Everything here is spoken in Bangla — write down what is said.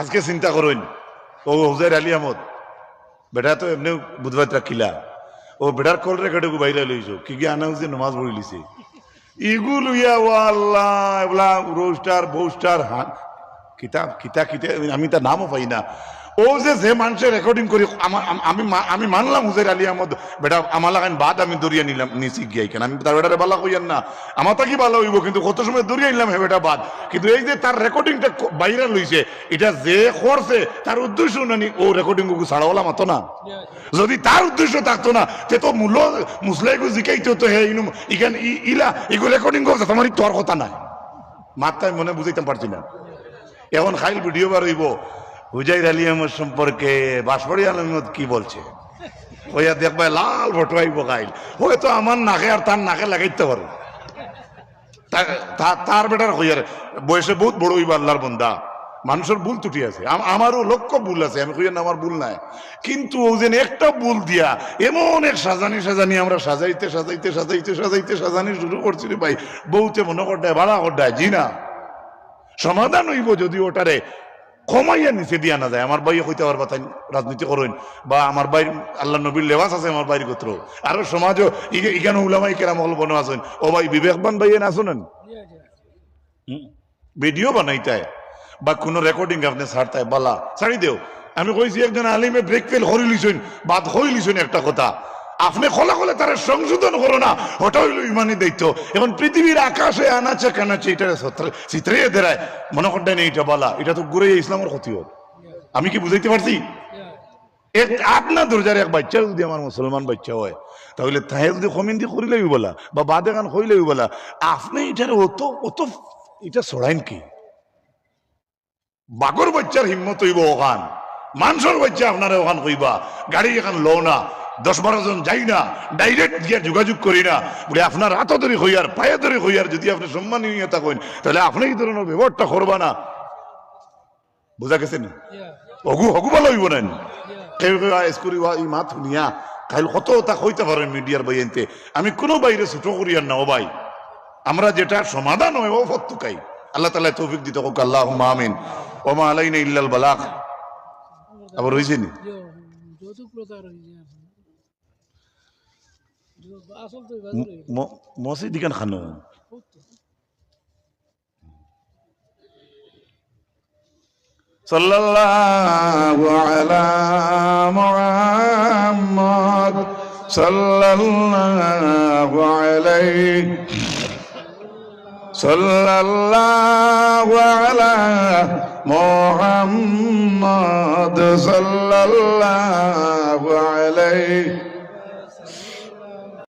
আজকে চিন্তা করুন, ও হুজাইর আলী আহমদ বেটা তো এমনি বুধবার রাখিলা ও বেটার কল রেকর্ডে বাইরে লইছো কি কি আনা হচ্ছে নমাজ পড়ি লিছে। ইগু ইয়া ও আল্লাহ এগুলা রোস্টার বৌস্টার হান কিতাব কিতা কিতা আমি তার নামও পাই না। ও যে যে মানুষের রেকর্ডিং করি, আমি আমি মানলাম হুজাইর আলী আহমদ। বেটা, আমার লাগান বাদ আমি দরিয়া নিলাম গিয়াই কেন আমি তার বেটারে বালা কইয়ান না। আমার তাকি ভালো হইব, কিন্তু কত সময় দরিয়া নিলাম হে বেটা বাদ। কিন্তু এই যে তার রেকর্ডিংটা বাইরে লইছে এটা যে করছে, তার উদ্দেশ্য নানি ও রেকর্ডিং ছাড়াওয়ালা মাতো না। যদি তার উদ্দেশ্য থাকতো না, তে তো মূল মুসলাইগু জিকাইতো তো হে ইনু ইখান ইলা এগুলো রেকর্ডিং করছে, তোমার তোর কথা নাই। মাত্রায় মনে বুঝাইতে পারছি না। এখন খাইল ভিডিও বার হইব। হুজাইর আলী আহমদ সম্পর্কে বাসপড়ি আলমদ কি বলছে? ওইয়া দেখবা লাল ফটো আইব খাইল হয়তো আমার নাকে আর তার নাকে লাগাইতে পারো। তা- তা- তার বেটার হইয়ার বয়সে বহুত বড় হইব আল্লাহর বন্দা। মানুষের ভুল ত্রুটি আছে। আমারও লক্ষ ভুল আছে, আমি কইয়া আমার ভুল নাই। কিন্তু ও যেন একটা ভুল দিয়া এমন এক সাজানি সাজানি আমরা সাজাইতে সাজাইতে সাজাইতে সাজাইতে সাজানি শুরু করছি ভাই। বউতে মনে করটায় ভাড়া করটায় জি না। সমাধান হইব যদি ওটারে কমাইয়া নিচে দিয়া না যায়। আমার ভাই হইতে পারবা তাই রাজনীতি করেন। বা আমার ভাই, আল্লাহ নবীর লেবাস আছে আমার বাইর গোত্র। আরও সমাজও ইখানে উলামাই কেরাম হল বনো আছেন। ও ভাই, বিবেকবান ভাইয়ের আসুন ভিডিও বানাইতায় বা কোনো রেকর্ডিং আপনি ছাড়তায় বালা। ছাড়ি দেও। আমি কইছি, একজন আলিমে ব্রেক ফেল হরি লিছুন বাদ হই লিছুন একটা কথা। আপনি খোলা খোলা তারা সংশোধন করো না, ওটা হইল ইমানি দায়িত্ব। এখন পৃথিবীর আকাশে আনাচে কানাচে এটা চিত্রে দেরায়। মনে করতেন এইটা বলা, এটা তো ঘুরে ইসলামের ক্ষতি হোক আমি কি বুঝাইতে পারছি? এক আপনার দরজার এক বাচ্চা যদি আমার মুসলমান বাচ্চা হয়, তাহলে তাহে যদি কমিন্দি করিলেই বলা, বা বাদে গান করিলেই বলা, আপনি এটার অত অত এটা ছড়াইন কি? বাগর বাচ্চার হিম্মত হইব ওখান। মানুষের বাচ্চা আপনারা ওখান কইবা, গাড়ি এখান লো না। দশ বারো জন যাই না ডাইরেক্ট গিয়া যোগাযোগ করি না। বলে আপনার হাত ধরে হইয়ার পায়ে ধরে হইয়ার যদি আপনি সম্মানীয় থাকেন তাহলে আপনি এই ধরনের ব্যবহারটা করবা না। বোঝা গেছে না? অগু হগু ভালো হইব না? মাত শুনিয়া কাইল কত তা হইতে পারেন মিডিয়ার বাইনতে আমি কোনো বাইরে ছোট করিয়ার না ও ভাই। আমরা যেটা সমাধান হয় ও ফত্তুকাই আল্লাহ তালা তৌফিক দিতে হোক আল্লাহ আমিন। ওমা আলাইনা ইল্লাল বালাক আবার হয়েছে নি? যৌতুক প্রথা রয়েছে موسي دي كان خنو صلى الله على محمد. صلى الله عليه. صلى الله على محمد. صلى الله عليه.